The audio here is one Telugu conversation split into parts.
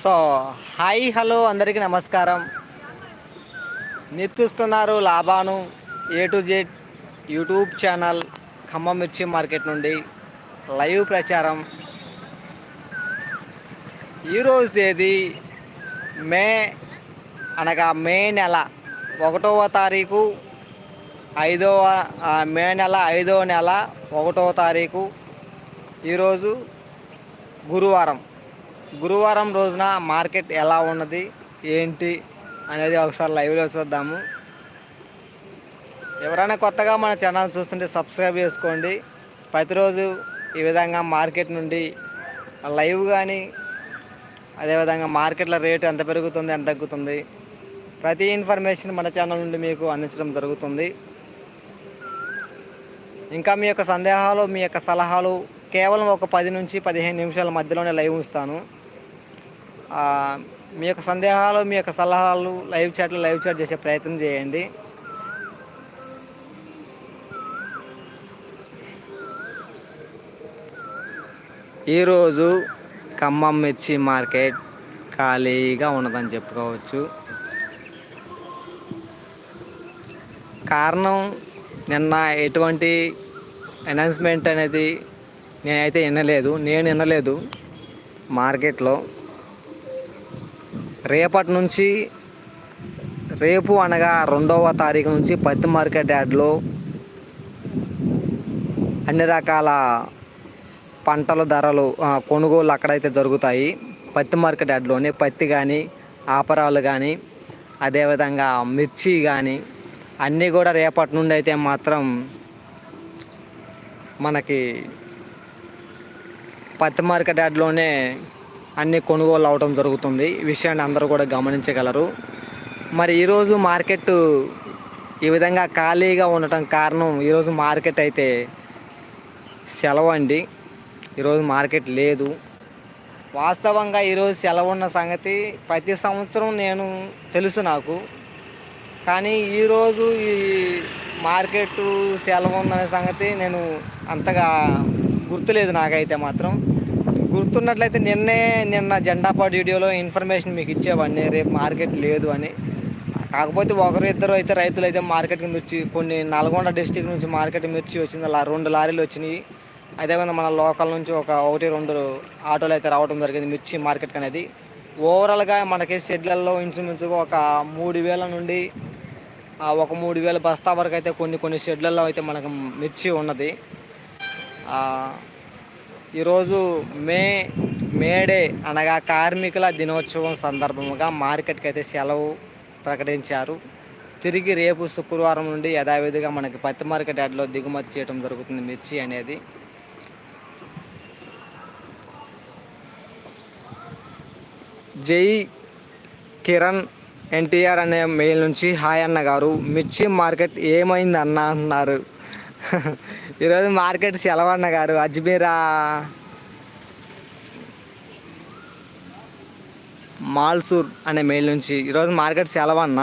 సో హాయ్ హలో అందరికీ నమస్కారం. మీరు చూస్తున్నారు Laban A to Z YouTube channel Khammam మిర్చి మార్కెట్ నుండి లైవ్ ప్రచారం. ఈరోజు తేదీ మే అనగా మే నెల ఒకటవ తారీఖు ఐదవ మే నెల ఐదవ నెల ఒకటవ తారీఖు ఈరోజు గురువారం. గురువారం రోజున మార్కెట్ ఎలా ఉన్నది ఏంటి అనేది ఒకసారి లైవ్లో చూద్దాము. ఎవరైనా కొత్తగా మన ఛానల్ చూస్తుంటే సబ్స్క్రైబ్ చేసుకోండి. ప్రతిరోజు ఈ విధంగా మార్కెట్ నుండి లైవ్ కానీ అదేవిధంగా మార్కెట్లో రేటు ఎంత పెరుగుతుంది ఎంత తగ్గుతుంది ప్రతి ఇన్ఫర్మేషన్ మన ఛానల్ నుండి మీకు అందించడం జరుగుతుంది. ఇంకా మీ యొక్క సందేహాలు మీ యొక్క సలహాలు కేవలం ఒక పది నుంచి పదిహేను నిమిషాల మధ్యలోనే లైవ్ ఉంచుతాను. మీ యొక్క సందేహాలు మీ యొక్క సలహాలు లైవ్ చాట్లో లైవ్ చాట్ చేసే ప్రయత్నం చేయండి. ఈరోజు ఖమ్మం మిర్చి మార్కెట్ ఖాళీగా ఉన్నదని చెప్పుకోవచ్చు. కారణం నిన్న ఎటువంటి అనౌన్స్మెంట్ అనేది నేనైతే వినలేదు. నేను వినలేదు మార్కెట్లో. రేపటి నుంచి రేపు అనగా రెండవ తారీఖు నుంచి పత్తి మార్కెట్ యార్డ్లో అన్ని రకాల పంటల ధరలు కొనుగోలు అక్కడైతే జరుగుతాయి. పత్తి మార్కెట్ యార్డ్లోనే పత్తి కానీ ఆపరాలు కానీ అదేవిధంగా మిర్చి కానీ అన్నీ కూడా రేపటి నుండి అయితే మాత్రం మనకి పత్తి మార్కెట్ యార్డ్లోనే అన్ని కొనుగోలు అవడం జరుగుతుంది. ఈ విషయాన్ని అందరూ కూడా గమనించగలరు. మరి ఈరోజు మార్కెట్ ఈ విధంగా ఖాళీగా ఉండటం కారణం ఈరోజు మార్కెట్ అయితే సెలవు అండి. ఈరోజు మార్కెట్ లేదు. వాస్తవంగా ఈరోజు సెలవు ఉన్న సంగతి ప్రతి సంవత్సరం నేను తెలుసు నాకు. కానీ ఈరోజు ఈ మార్కెట్ సెలవు ఉందనే సంగతి నేను అంతగా గుర్తులేదు నాకైతే మాత్రం. గుర్తున్నట్లయితే నిన్నే నిన్న జెండాపాడు వీడియోలో ఇన్ఫర్మేషన్ మీకు ఇచ్చేవాడిని రేపు మార్కెట్ లేదు అని. కాకపోతే ఒకరు ఇద్దరు అయితే రైతులు అయితే మార్కెట్కి మిర్చి కొన్ని నల్గొండ డిస్టిక్ నుంచి మార్కెట్ మిర్చి వచ్చింది అలా రెండు లారీలు వచ్చినాయి. అదేవిధంగా మన లోకల్ నుంచి ఒక ఒకటి రెండు ఆటోలు అయితే రావడం జరిగింది మిర్చి మార్కెట్ అనేది. ఓవరాల్గా మనకి షెడ్లలో ఇంచుమించుగా ఒక మూడు వేల నుండి ఒక మూడు వేల బస్తా వరకు అయితే కొన్ని కొన్ని షెడ్లలో అయితే మనకు మిర్చి ఉన్నది. ఈరోజు మే మేడే అనగా కార్మికుల దినోత్సవం సందర్భంగా మార్కెట్కి అయితే సెలవు ప్రకటించారు. తిరిగి రేపు శుక్రవారం నుండి యథావిధిగా మనకి పత్తి మార్కెట్ యార్డ్లో దిగుమతి చేయడం జరుగుతుంది మిర్చి అనేది. జై కిరణ్ ఎన్టీఆర్ అనే మెయిల్ నుంచి హాయ్ అన్న గారు మిర్చి మార్కెట్ ఏమైంది అన్న అన్నారు. ఈరోజు మార్కెట్ సెలవన్న గారు అజ్మీరా మాల్సూర్ అనే మెయిల్ నుంచి. ఈరోజు మార్కెట్ సెలవన్న.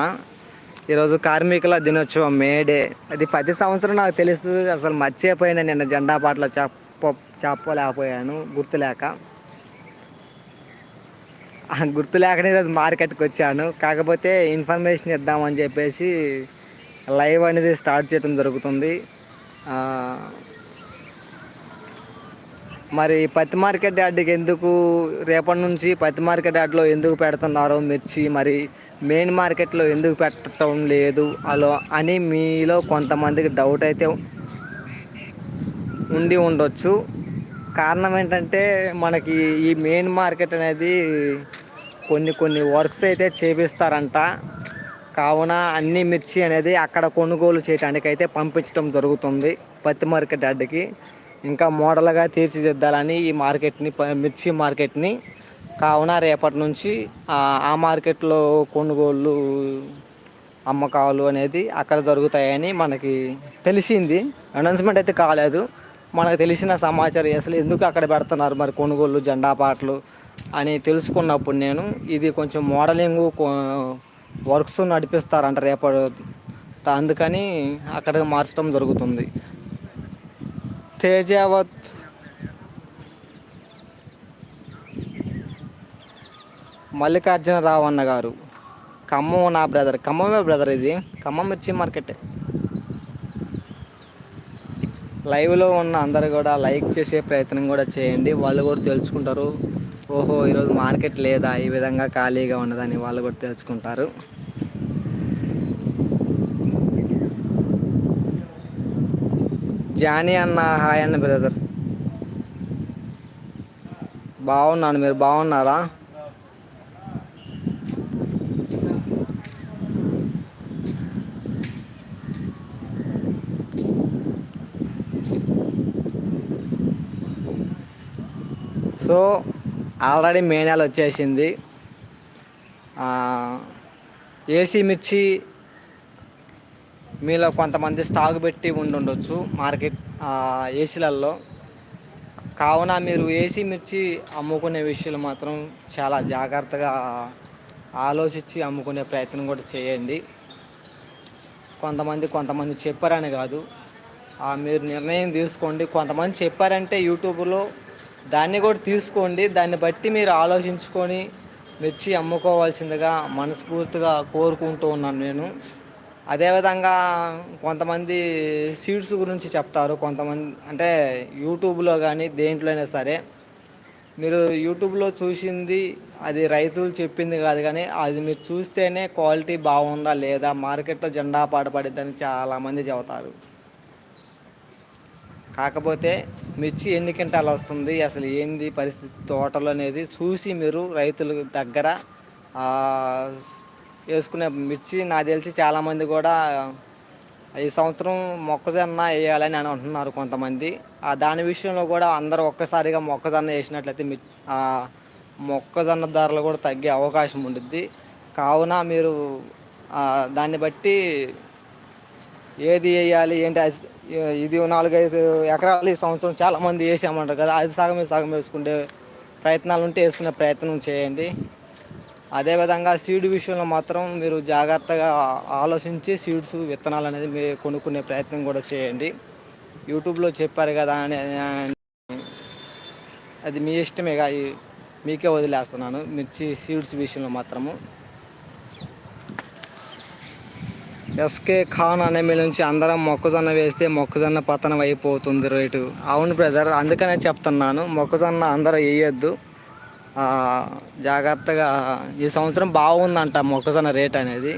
ఈరోజు కార్మికుల దినోత్సవం మేడే అది ప్రతి సంవత్సరం నాకు తెలుసు అసలు మర్చిపోయినా నిన్న జెండా పాటలో చెప్ప చెప్పలేకపోయాను గుర్తులేక. గుర్తు లేకనే ఈరోజు మార్కెట్కి వచ్చాను. కాకపోతే ఇన్ఫర్మేషన్ ఇద్దామని చెప్పేసి లైవ్ అనేది స్టార్ట్ చేయడం జరుగుతుంది. మరి పత్తి మార్కెట్ యార్డ్కి ఎందుకు రేపటి నుంచి పత్తి మార్కెట్ యార్డ్లో ఎందుకు పెడుతున్నారో మిర్చి? మరి మెయిన్ మార్కెట్లో ఎందుకు పెట్టడం లేదు? అలో అని మీలో కొంతమందికి డౌట్ అయితే ఉండి ఉండొచ్చు. కారణం ఏంటంటే మనకి ఈ మెయిన్ మార్కెట్ అనేది కొన్ని కొన్ని వర్క్స్ అయితే చేపిస్తారంట. కావున అన్ని మిర్చి అనేది అక్కడ కొనుగోలు చేయడానికి అయితే పంపించడం జరుగుతుంది పత్తి మార్కెట్ అడ్డకి ఇంకా మోడల్గా తీర్చిదిద్దాలని ఈ మార్కెట్ని ప- మిర్చి మార్కెట్ని కావున రేపటి నుంచి ఆ మార్కెట్లో కొనుగోళ్ళు అమ్మకాలు అనేది అక్కడ జరుగుతాయని మనకి తెలిసింది. అనౌన్స్మెంట్ అయితే కాలేదు. మనకు తెలిసిన సమాచారం అసలు ఎందుకు అక్కడ పెడుతున్నారు మరి కొనుగోలు జెండా పాటలు అని తెలుసుకున్నప్పుడు నేను ఇది కొంచెం మోడలింగ్ వర్క్స్ నడిపిస్తారంట రేపటి అందుకని అక్కడికి మార్చడం జరుగుతుంది. తేజావత్ మల్లికార్జునరావు అన్న గారు ఖమ్మం నా బ్రదర్ ఖమ్మమే బ్రదర్ ఇది? ఖమ్మం మిర్చి మార్కెట్. లైవ్లో ఉన్న అందరు కూడా లైక్ చేసే ప్రయత్నం కూడా చేయండి. వాళ్ళు కూడా తెలుసుకుంటారు. ఓహో ఈరోజు మార్కెట్ లేదా? ఈ విధంగా ఖాళీగా ఉన్నదని వాళ్ళు కూడా తెలుసుకుంటారు. జానీ అన్న హాయ్ అన్న బ్రదర్. బాగున్నాను మీరు బాగున్నారా? సో ఆల్రెడీ మే నెల వచ్చేసింది ఏసీ మిర్చి మీలో కొంతమంది స్టాక్ పెట్టి ఉండి ఉండొచ్చు మార్కెట్ ఏసీలలో కావున మీరు ఏసీ మిర్చి అమ్ముకునే విషయాలు మాత్రం చాలా జాగ్రత్తగా ఆలోచించి అమ్ముకునే ప్రయత్నం కూడా చేయండి. కొంతమంది కొంతమంది చెప్పారని కాదు. మీరు నిర్ణయం తీసుకోండి. కొంతమంది చెప్పారంటే యూట్యూబ్లో దాన్ని కూడా తీసుకోండి. దాన్ని బట్టి మీరు ఆలోచించుకొని మిర్చి అమ్ముకోవాల్సిందిగా మనస్ఫూర్తిగా కోరుకుంటూ ఉన్నాను నేను. అదేవిధంగా కొంతమంది సీడ్స్ గురించి చెప్తారు. కొంతమంది అంటే యూట్యూబ్లో కానీ దేంట్లో అయినా సరే మీరు యూట్యూబ్లో చూసింది అది రైతులు చెప్పింది కాదు కానీ అది మీరు చూస్తేనే క్వాలిటీ బాగుందా లేదా? మార్కెట్లో జెండా పాడపడిద్దని చాలామంది చెబుతారు. కాకపోతే మిర్చి ఎన్ని క్వింటాలు వస్తుంది? అసలు ఏంది పరిస్థితి? తోటలు అనేది చూసి మీరు రైతుల దగ్గర వేసుకునే మిర్చి నాకు తెలిసి చాలామంది కూడా ఈ సంవత్సరం మొక్కజొన్న వేయాలని అని అంటున్నారు కొంతమంది. ఆ దాని విషయంలో కూడా అందరూ ఒక్కసారిగా మొక్కజొన్న వేసినట్లయితే మి మొక్కజొన్న ధరలు కూడా తగ్గే అవకాశం ఉంటుంది కావున మీరు దాన్ని బట్టి ఏది వేయాలి ఏంటి ఇది నాలుగైదు ఎకరాలు ఈ సంవత్సరం చాలామంది వేసామంటారు కదా అది సగం సగం వేసుకుంటే ప్రయత్నాలు ఉంటే వేసుకునే ప్రయత్నం చేయండి. అదేవిధంగా సీడ్ విషయంలో మాత్రం మీరు జాగ్రత్తగా ఆలోచించి సీడ్స్ విత్తనాలు అనేది మీరు కొనుక్కునే ప్రయత్నం కూడా చేయండి. యూట్యూబ్లో చెప్పారు కదా అని అది మీ ఇష్టమే మీకే వదిలేస్తున్నాను. మిర్చి సీడ్స్ విషయంలో మాత్రము. ఎస్కే ఖాన్ అనే మీ నుంచి అందరం మొక్కజొన్న వేస్తే మొక్కజొన్న పతనం అయిపోతుంది రేటు. అవును బ్రదర్ అందుకనే చెప్తున్నాను మొక్కజొన్న అందరూ వేయొద్దు. జాగ్రత్తగా ఈ సంవత్సరం బాగుందంట మొక్కజొన్న రేట్ అనేది.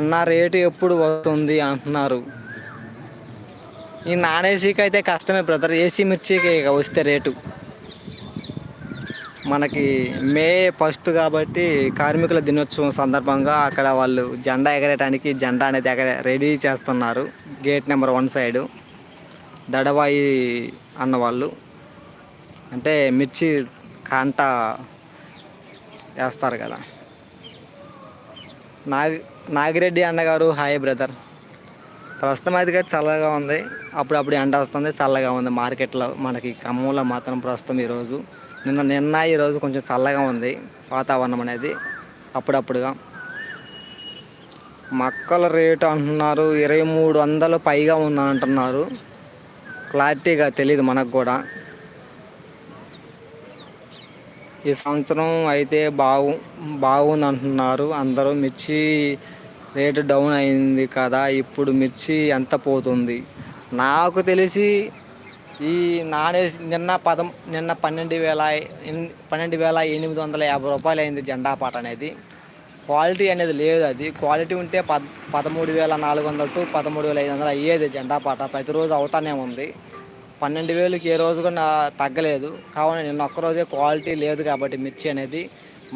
అన్న రేటు ఎప్పుడు వస్తుంది అంటున్నారు. ఈ నాన్ ఏసీకి అయితే కష్టమే బ్రదర్ ఏసీ మిర్చికి వస్తే రేటు. మనకి మే ఫస్ట్ కాబట్టి కార్మికుల దినోత్సవం సందర్భంగా అక్కడ వాళ్ళు జెండా ఎగరేయడానికి జెండా అనేది ఎగర రెడీ చేస్తున్నారు. Gate number one side. దడవాయి అన్నవాళ్ళు అంటే మిర్చి కాంట వేస్తారు కదా. నాగ్ నాగిరెడ్డి అన్నగారు హాయ్ బ్రదర్. ప్రస్తుతం అయితే చల్లగా ఉంది. అప్పుడప్పుడు ఎండ వస్తుంది చల్లగా ఉంది. మార్కెట్లో మనకి ఖమ్మంలో మాత్రం ప్రస్తుతం ఈరోజు నిన్న నిన్న ఈరోజు కొంచెం చల్లగా ఉంది వాతావరణం అనేది అప్పుడప్పుడుగా. మక్కల రేటు అంటున్నారు ఇరవై మూడు వందలు పైగా ఉందని అంటున్నారు క్లారిటీగా తెలియదు మనకు కూడా. ఈ సంవత్సరం అయితే బాగు బాగుంది అంటున్నారు అందరూ మిర్చి రేటు డౌన్ అయింది కదా ఇప్పుడు మిర్చి ఎంత పోతుంది? నాకు తెలిసి ఈ నానే నిన్న పదం నిన్న పన్నెండు వేల పన్నెండు వేల ఎనిమిది వందల యాభై రూపాయలు అయింది జెండా పాట అనేది. క్వాలిటీ అనేది లేదు అది. క్వాలిటీ ఉంటే పద్ పదమూడు వేల నాలుగు వందల టు పదమూడు వేల ఐదు వందలు అయ్యేది జెండా పాట. ప్రతిరోజు అవుతానే ఉంది. పన్నెండు వేలకి ఏ రోజు కూడా తగ్గలేదు. కావున నిన్న ఒక్కరోజే క్వాలిటీ లేదు కాబట్టి మిర్చి అనేది.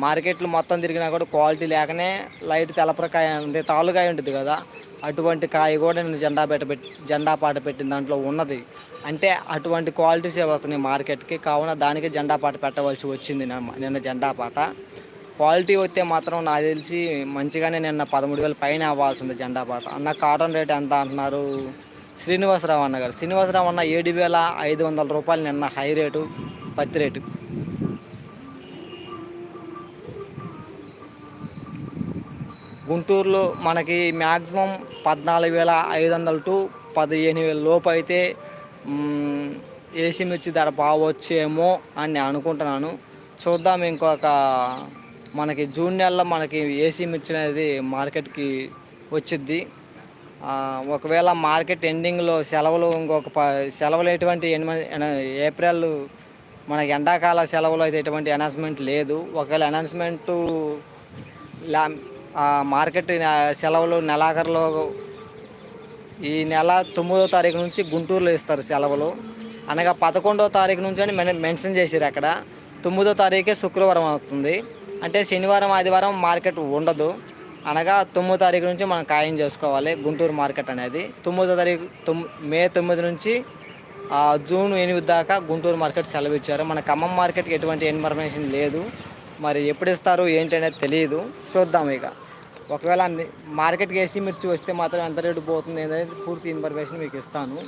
మార్కెట్లు మొత్తం తిరిగినా కూడా క్వాలిటీ లేకనే లైట్ తెలపరకాయ ఉంది తాలుకాయ ఉంటుంది కదా. అటువంటి కాయ కూడా నేను జెండా పెట్ట జెండా పాట పెట్టిన దాంట్లో ఉన్నది. అంటే అటువంటి క్వాలిటీసే వస్తున్నాయి మార్కెట్కి. కావున దానికి జెండా పాట పెట్టవలసి వచ్చింది నిన్న జెండా పాట. క్వాలిటీ వస్తే మాత్రం నాకు తెలిసి మంచిగానే నిన్న పదమూడు వేల పైన అవ్వాల్సింది జెండా పాట. అన్న కాటన్ రేట్ ఎంత అంటున్నారు? శ్రీనివాసరావు అన్న గారు. శ్రీనివాసరావు అన్న ఏడు వేల ఐదు వందల రూపాయలు నిన్న హై రేటు పత్తి రేటు గుంటూరులో మనకి మ్యాక్సిమం పద్నాలుగు వేల ఐదు వందలు టు పదిహేను వేల లోపు అయితే ఏసీ మిర్చి ధర బాగొచ్చేమో అని నేను అనుకుంటున్నాను. చూద్దాం ఇంకొక మనకి జూన్ నెలలో మనకి ఏసీ మిర్చి అనేది మార్కెట్కి వచ్చిద్ది. ఒకవేళ మార్కెట్ ఎండింగ్లో సెలవులు ఇంకొక ప సెలవులు ఎటువంటి ఏప్రిల్ మనకి ఎండాకాల సెలవులు అయితే ఎటువంటి అనౌన్స్మెంట్ లేదు. ఒకవేళ అనౌన్స్మెంట్ లా మార్కెట్ సెలవులు నెలాఖరులో ఈ నెల తొమ్మిదో తారీఖు నుంచి గుంటూరులో ఇస్తారు సెలవులు. అనగా పదకొండో తారీఖు నుంచి అని మెన్ మెన్షన్ చేశారు అక్కడ. తొమ్మిదో తారీఖే శుక్రవారం అవుతుంది. అంటే శనివారం ఆదివారం మార్కెట్ ఉండదు. అనగా తొమ్మిదో తారీఖు నుంచి మనం ఖాయం చేసుకోవాలి గుంటూరు మార్కెట్ అనేది. తొమ్మిదో తారీఖు తొమ్ మే తొమ్మిది నుంచి జూన్ ఎనిమిది దాకా గుంటూరు మార్కెట్ సెలవు ఇచ్చారు మన ఖమ్మం మార్కెట్కి ఎటువంటి ఇన్ఫర్మేషన్ లేదు. మరి ఎప్పుడు ఇస్తారు ఏంటి అనేది తెలియదు చూద్దాం ఇక. ఒకవేళ అన్ని- మార్కెట్కి వేసి మిర్చి వస్తే మాత్రం ఎంత రేటు పోతుంది అనేది పూర్తి ఇన్ఫర్మేషన్ మీకు ఇస్తాను.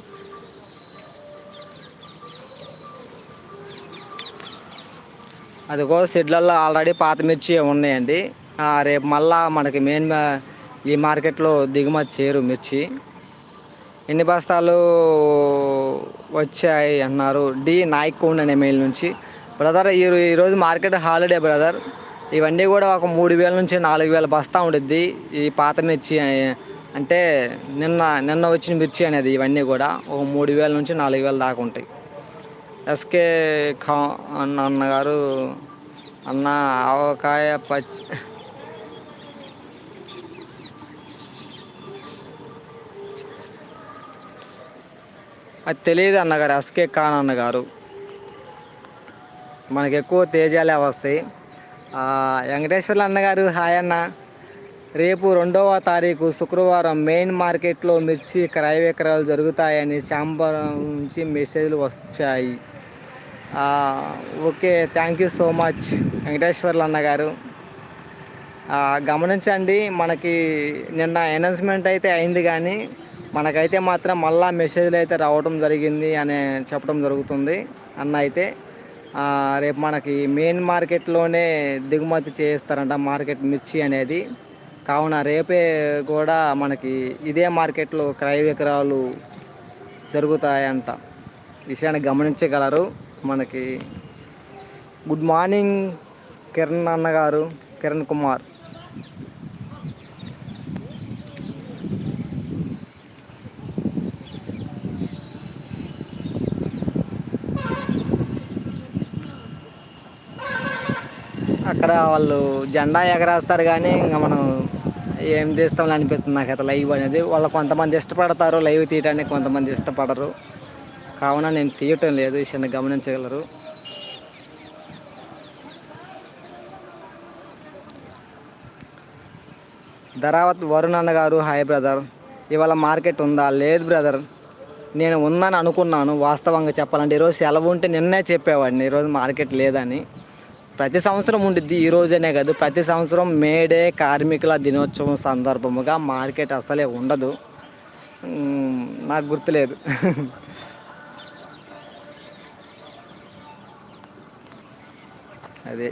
అదిగో షెడ్లలో ఆల్రెడీ పాత మిర్చి ఉన్నాయండి. రేపు మళ్ళా మనకి మెయిన్ ఈ మార్కెట్లో దిగుమతి చేరు మిర్చి. ఎన్ని బస్తాలు వచ్చాయి అన్నారు డి నాయక్ కోండ్ అనే మెయిల్ నుంచి. బ్రదర్ ఈ ఈరోజు మార్కెట్ హాలిడే బ్రదర్. ఇవన్నీ కూడా ఒక మూడు వేల నుంచి నాలుగు వేల బస్తా ఉండిద్ది. ఈ పాత మిర్చి అంటే నిన్న నిన్న వచ్చిన మిర్చి అనేది ఇవన్నీ కూడా ఒక మూడు వేల నుంచి నాలుగు వేల దాకా ఉంటాయి. ఎస్కే ఖా అన్న అన్నగారు అన్న ఆవకాయ పచ్చి అది తెలియదు అన్నగారు ఎస్కే ఖాన్ అన్నగారు. మనకు ఎక్కువ తేజాలే వస్తాయి. వెంకటేశ్వర్లు అన్నగారు హాయ్ అన్న. రేపు రెండవ తారీఖు శుక్రవారం మెయిన్ మార్కెట్లో మిర్చి క్రయ విక్రయాలు జరుగుతాయని చాంబరం నుంచి మెసేజ్లు వచ్చాయి. Okay thank you so much Venkateswarlu అన్నగారు. గమనించండి మనకి నిన్న అనౌన్స్మెంట్ అయితే అయింది కానీ మనకైతే మాత్రం మళ్ళా మెసేజ్లు అయితే రావడం జరిగింది అని చెప్పడం జరుగుతుంది అన్న అయితే. రేపు మనకి మెయిన్ మార్కెట్లోనే దిగుమతి చేస్తారంట మార్కెట్ మిర్చి అనేది. కావున రేపే కూడా మనకి ఇదే మార్కెట్లో క్రయ విక్రయాలు జరుగుతాయంట. విషయాన్ని గమనించగలరు. మనకి గుడ్ మార్నింగ్ కిరణ్ అన్నగారు కిరణ్ కుమార్ అక్కడ వాళ్ళు జెండా ఎగరేస్తారు కానీ ఇంకా మనం ఏం తీస్తామని అనిపిస్తుంది నాకు అయితే లైవ్ అనేది. వాళ్ళు కొంతమంది ఇష్టపడతారు లైవ్ తీయడానికి కొంతమంది ఇష్టపడరు. కావున నేను తీయటం లేదు విషయాన్ని గమనించగలరు. ధరావత్ వరుణ్ అన్న గారు హాయ్ బ్రదర్. ఇవాళ మార్కెట్ ఉందా? లేదు బ్రదర్. నేను ఉందని అనుకున్నాను వాస్తవంగా చెప్పాలంటే ఈరోజు సెలవు ఉంటే నిన్నే చెప్పేవాడిని. ఈరోజు మార్కెట్ లేదని. ప్రతి సంవత్సరం ఉండిద్ది ఈ రోజనే కాదు. ప్రతి సంవత్సరం మేడే కార్మికుల దినోత్సవం సందర్భముగా మార్కెట్ అసలే ఉండదు. నాకు గుర్తులేదు. అదే.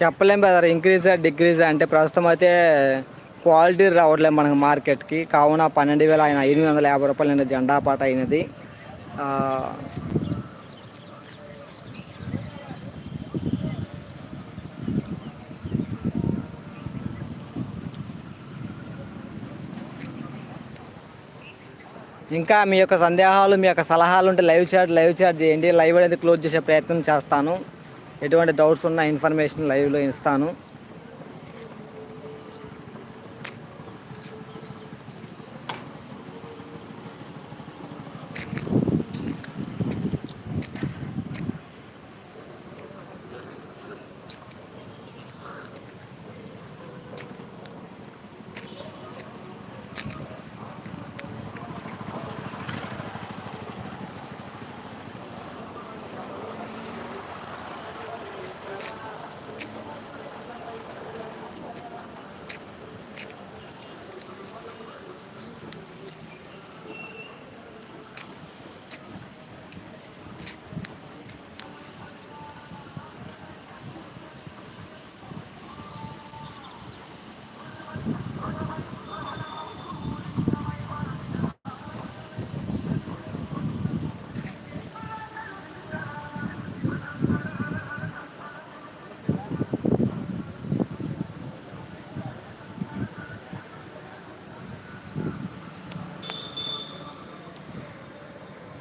చెప్పలేం బ్రదర్ ఇంక్రీజ్ డిక్రీజ్ అంటే ప్రస్తుతం అయితే క్వాలిటీ రావట్లేదు మనకు మార్కెట్కి కావున పన్నెండు వేల ఆయన ఎనిమిది వందల యాభై రూపాయలు నిన్న జెండా పాట అయినది. ఇంకా మీ యొక్క సందేహాలు మీ యొక్క సలహాలు ఉంటే లైవ్ చాట్ లైవ్ చాట్ చేయండి. లైవ్ అనేది క్లోజ్ చేసే ప్రయత్నం చేస్తాను. ఎటువంటి డౌట్స్ ఉన్న ఇన్ఫర్మేషన్ లైవ్లో ఇస్తాను.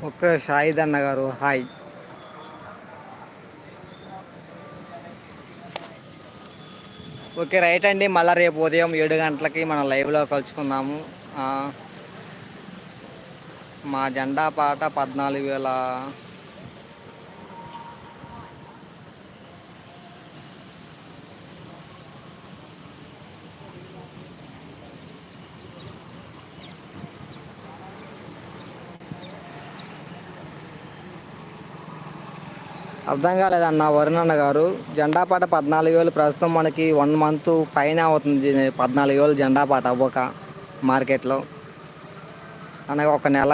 ఓకే షాహిద్ అన్న గారు హాయ్. ఓకే రైట్ అండి. మళ్ళీ రేపు ఉదయం ఏడు గంటలకి మనం లైవ్లో కలుసుకుందాము. మా జెండా పాట పద్నాలుగు వేల అర్థం కాలేదన్న వరుణ్ అన్న గారు. జెండా పాట పద్నాలుగు వేలు ప్రస్తుతం మనకి వన్ మంత్ పైన అవుతుంది పద్నాలుగు వేలు జెండా పాట అవ్వక మార్కెట్లో. అనగా ఒక నెల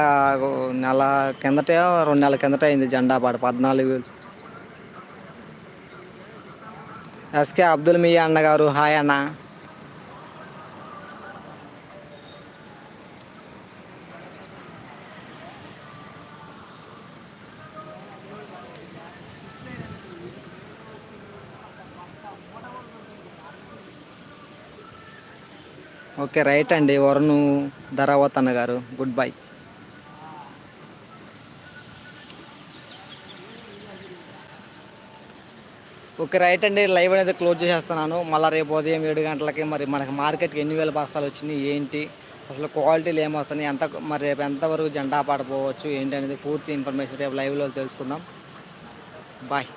నెల కిందటే రెండు నెలల కిందట అయింది జెండా పాట పద్నాలుగు వేలు. ఎస్కే అబ్దుల్ మియా అన్న గారు హాయ్ అన్న. ఓకే రైట్ అండి. వరుణ్ ధరావత్ అన్న గారు గుడ్ బై ఓకే రైట్ అండి. లైవ్ అనేది క్లోజ్ చేసేస్తున్నాను. మళ్ళీ రేపు ఉదయం ఏడు గంటలకి మరి మనకి మార్కెట్కి ఎన్ని వేల బస్తాలు వచ్చినాయి ఏంటి అసలు క్వాలిటీలు ఏమొస్తున్నాయి ఎంత మరి రేపు ఎంతవరకు జెండా పాడపోవచ్చు ఏంటి అనేది పూర్తి ఇన్ఫర్మేషన్ రేపు లైవ్లో తెలుసుకుందాం. బాయ్